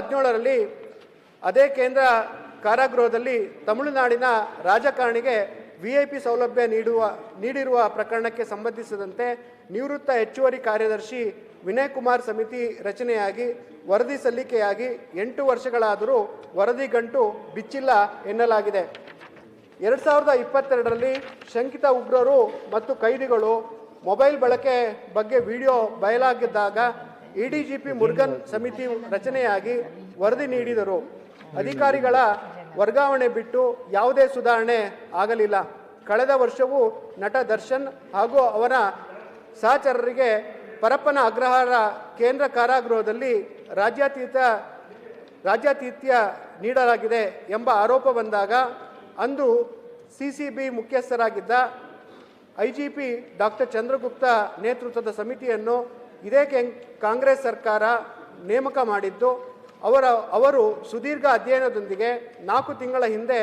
ಹದಿನೇಳರಲ್ಲಿ ಅದೇ ಕೇಂದ್ರ ಕಾರಾಗೃಹದಲ್ಲಿ ತಮಿಳುನಾಡಿನ ರಾಜಕಾರಣಿಗೆ ವಿಐಪಿ ಸೌಲಭ್ಯ ನೀಡುವ, ನೀಡಿರುವ ಪ್ರಕರಣಕ್ಕೆ ಸಂಬಂಧಿಸಿದಂತೆ ನಿವೃತ್ತ ಹೆಚ್ಚುವರಿ ಕಾರ್ಯದರ್ಶಿ ವಿನಯ್ ಕುಮಾರ್ ಸಮಿತಿ ರಚನೆಯಾಗಿ, ವರದಿ ಸಲ್ಲಿಕೆಯಾಗಿ ಎಂಟು ವರ್ಷಗಳಾದರೂ ವರದಿ ಗಂಟು ಬಿಚ್ಚಿಲ್ಲ ಎನ್ನಲಾಗಿದೆ. ಎರಡು ಸಾವಿರದ ಇಪ್ಪತ್ತೆರಡರಲ್ಲಿ ಶಂಕಿತ ಉಗ್ರರು ಮತ್ತು ಕೈದಿಗಳು ಮೊಬೈಲ್ ಬಳಕೆ ಬಗ್ಗೆ ವಿಡಿಯೋ ಬಯಲಾಗಿದ್ದಾಗ ಇಡಿಜಿಪಿ ಮುರುಗನ್ ಸಮಿತಿ ರಚನೆಯಾಗಿ ವರದಿ ನೀಡಿದರು. ಅಧಿಕಾರಿಗಳ ವರ್ಗಾವಣೆ ಬಿಟ್ಟು ಯಾವುದೇ ಸುಧಾರಣೆ ಆಗಲಿಲ್ಲ. ಕಳೆದ ವರ್ಷವೂ ನಟ ದರ್ಶನ್ ಹಾಗೂ ಅವರ ಸಹಚರರಿಗೆ ಪರಪ್ಪನ ಅಗ್ರಹಾರ ಕೇಂದ್ರ ಕಾರಾಗೃಹದಲ್ಲಿ ರಾಜ್ಯಾತೀತ, ರಾಜ್ಯಾತಿಥ್ಯ ನೀಡಲಾಗಿದೆ ಎಂಬ ಆರೋಪ ಬಂದಾಗ ಅಂದು ಸಿಸಿಬಿ ಮುಖ್ಯಸ್ಥರಾಗಿದ್ದ ಐಜಿಪಿ ಡಾಕ್ಟರ್ ಚಂದ್ರಗುಪ್ತ ನೇತೃತ್ವದ ಸಮಿತಿಯನ್ನು ಇದೇ ಕಾಂಗ್ರೆಸ್ ಸರ್ಕಾರ ನೇಮಕ ಮಾಡಿದ್ದು, ಅವರ, ಅವರು ಸುದೀರ್ಘ ಅಧ್ಯಯನದೊಂದಿಗೆ ನಾಲ್ಕು ತಿಂಗಳ ಹಿಂದೆ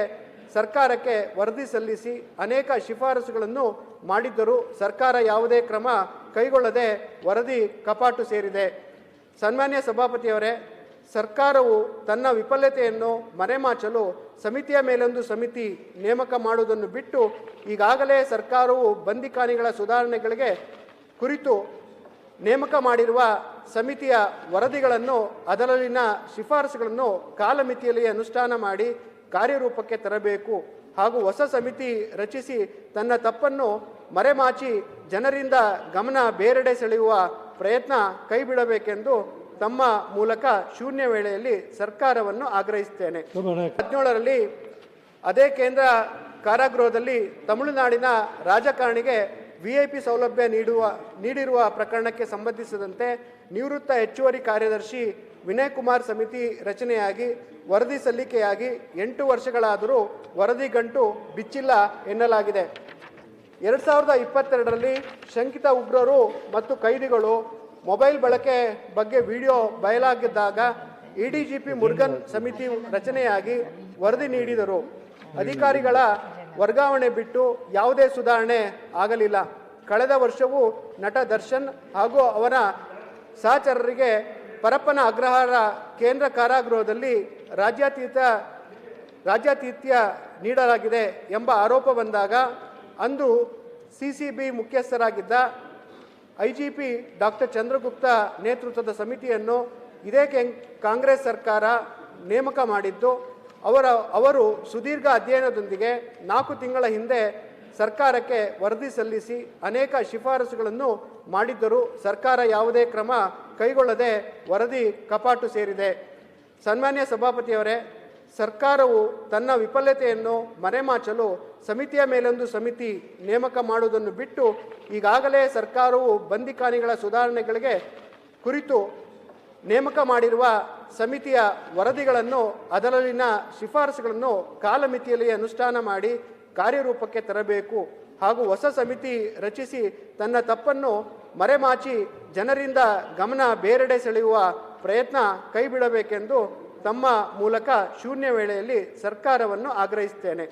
ಸರ್ಕಾರಕ್ಕೆ ವರದಿ ಸಲ್ಲಿಸಿ ಅನೇಕ ಶಿಫಾರಸುಗಳನ್ನು ಮಾಡಿದ್ದರೂ ಸರ್ಕಾರ ಯಾವುದೇ ಕ್ರಮ ಕೈಗೊಳ್ಳದೆ ವರದಿ ಕಪಾಟು ಸೇರಿದೆ. ಸನ್ಮಾನ್ಯ ಸಭಾಪತಿಯವರೇ, ಸರ್ಕಾರವು ತನ್ನ ವಿಫಲತೆಯನ್ನು ಮರೆಮಾಚಲು ಸಮಿತಿಯ ಮೇಲೊಂದು ಸಮಿತಿ ನೇಮಕ ಮಾಡುವುದನ್ನು ಬಿಟ್ಟು ಈಗಾಗಲೇ ಸರ್ಕಾರವು ಬಂದಿಖಾನಿಗಳ ಸುಧಾರಣೆಗಳಿಗೆ ಕುರಿತು ನೇಮಕ ಮಾಡಿರುವ ಸಮಿತಿಯ ವರದಿಗಳನ್ನು ಅದರಲ್ಲಿನ ಶಿಫಾರಸುಗಳನ್ನು ಕಾಲಮಿತಿಯಲ್ಲಿ ಅನುಷ್ಠಾನ ಮಾಡಿ ಕಾರ್ಯರೂಪಕ್ಕೆ ತರಬೇಕು ಹಾಗೂ ಹೊಸ ಸಮಿತಿ ರಚಿಸಿ ತನ್ನ ತಪ್ಪನ್ನು ಮರೆಮಾಚಿ ಜನರಿಂದ ಗಮನ ಬೇರೆಡೆ ಸೆಳೆಯುವ ಪ್ರಯತ್ನ ಕೈಬಿಡಬೇಕೆಂದು ತಮ್ಮ ಮೂಲಕ ಶೂನ್ಯ ವೇಳೆಯಲ್ಲಿ ಸರ್ಕಾರವನ್ನು ಆಗ್ರಹಿಸುತ್ತೇನೆ. ಹದಿನೇಳರಲ್ಲಿ ಅದೇ ಕೇಂದ್ರ ಕಾರಾಗೃಹದಲ್ಲಿ ತಮಿಳುನಾಡಿನ ರಾಜಕಾರಣಿಗೆ ವಿಐಪಿ ಸೌಲಭ್ಯ ನೀಡುವ, ನೀಡಿರುವ ಪ್ರಕರಣಕ್ಕೆ ಸಂಬಂಧಿಸಿದಂತೆ ನಿವೃತ್ತ ಹೆಚ್ಚುವರಿ ಕಾರ್ಯದರ್ಶಿ ವಿನಯ್ ಕುಮಾರ್ ಸಮಿತಿ ರಚನೆಯಾಗಿ, ವರದಿ ಸಲ್ಲಿಕೆಯಾಗಿ ಎಂಟು ವರ್ಷಗಳಾದರೂ ವರದಿ ಗಂಟು ಬಿಚ್ಚಿಲ್ಲ ಎನ್ನಲಾಗಿದೆ. ಎರಡು ಸಾವಿರದ ಇಪ್ಪತ್ತೆರಡರಲ್ಲಿ ಶಂಕಿತ ಉಗ್ರರು ಮತ್ತು ಕೈದಿಗಳು ಮೊಬೈಲ್ ಬಳಕೆ ಬಗ್ಗೆ ವಿಡಿಯೋ ಬಯಲಾಗಿದ್ದಾಗ ಪಿ ಮುರುಗನ್ ಸಮಿತಿ ರಚನೆಯಾಗಿ ವರದಿ ನೀಡಿದರು. ಅಧಿಕಾರಿಗಳ ವರ್ಗಾವಣೆ ಬಿಟ್ಟು ಯಾವುದೇ ಸುಧಾರಣೆ ಆಗಲಿಲ್ಲ. ಕಳೆದ ವರ್ಷವೂ ನಟ ದರ್ಶನ್ ಹಾಗೂ ಅವರ ಸಹಚರರಿಗೆ ಪರಪ್ಪನ ಅಗ್ರಹಾರ ಕೇಂದ್ರ ಕಾರಾಗೃಹದಲ್ಲಿ ರಾಜ್ಯಾತೀತ, ರಾಜ್ಯಾತಿಥ್ಯ ನೀಡಲಾಗಿದೆ ಎಂಬ ಆರೋಪ ಬಂದಾಗ ಅಂದು C C B ಮುಖ್ಯಸ್ಥರಾಗಿದ್ದ I G P doctor Chandragupta ನೇತೃತ್ವದ ಸಮಿತಿಯನ್ನು ಇದೇ ಕಾಂಗ್ರೆಸ್ ಸರ್ಕಾರ ನೇಮಕ ಮಾಡಿದ್ದು. ಅವರ, ಅವರು ಸುದೀರ್ಘ ಅಧ್ಯಯನದೊಂದಿಗೆ ನಾಲ್ಕು ತಿಂಗಳ ಹಿಂದೆ ಸರ್ಕಾರಕ್ಕೆ ವರದಿ ಸಲ್ಲಿಸಿ ಅನೇಕ ಶಿಫಾರಸುಗಳನ್ನು ಮಾಡಿದ್ದರೂ. ಸರ್ಕಾರ ಯಾವುದೇ ಕ್ರಮ ಕೈಗೊಳ್ಳದೆ ವರದಿ ಕಪಾಟು ಸೇರಿದೆ. ಸನ್ಮಾನ್ಯ ಸಭಾಪತಿಯವರೇ, ಸರ್ಕಾರವು ತನ್ನ ವಿಫಲತೆಯನ್ನು ಮರೆಮಾಚಲು ಸಮಿತಿಯ ಮೇಲೊಂದು ಸಮಿತಿ ನೇಮಕ ಮಾಡುವುದನ್ನು ಬಿಟ್ಟು ಈಗಾಗಲೇ ಸರ್ಕಾರವು ಬಂದಿಖಾನಿಗಳ ಸುಧಾರಣೆಗಳಿಗೆ ಕುರಿತು ನೇಮಕ ಮಾಡಿರುವ ಸಮಿತಿಯ ವರದಿಗಳನ್ನು ಅದರಲ್ಲಿನ ಶಿಫಾರಸುಗಳನ್ನು ಕಾಲಮಿತಿಯಲ್ಲಿ ಅನುಷ್ಠಾನ ಮಾಡಿ ಕಾರ್ಯರೂಪಕ್ಕೆ ತರಬೇಕು ಹಾಗೂ ಹೊಸ ಸಮಿತಿ ರಚಿಸಿ ತನ್ನ ತಪ್ಪನ್ನು ಮರೆಮಾಚಿ ಜನರಿಂದ ಗಮನ ಬೇರೆಡೆ ಸೆಳೆಯುವ ಪ್ರಯತ್ನ ಕೈಬಿಡಬೇಕೆಂದು ತಮ್ಮ ಮೂಲಕ ಶೂನ್ಯ ವೇಳೆಯಲ್ಲಿ ಸರ್ಕಾರವನ್ನು ಆಗ್ರಹಿಸುತ್ತೇನೆ.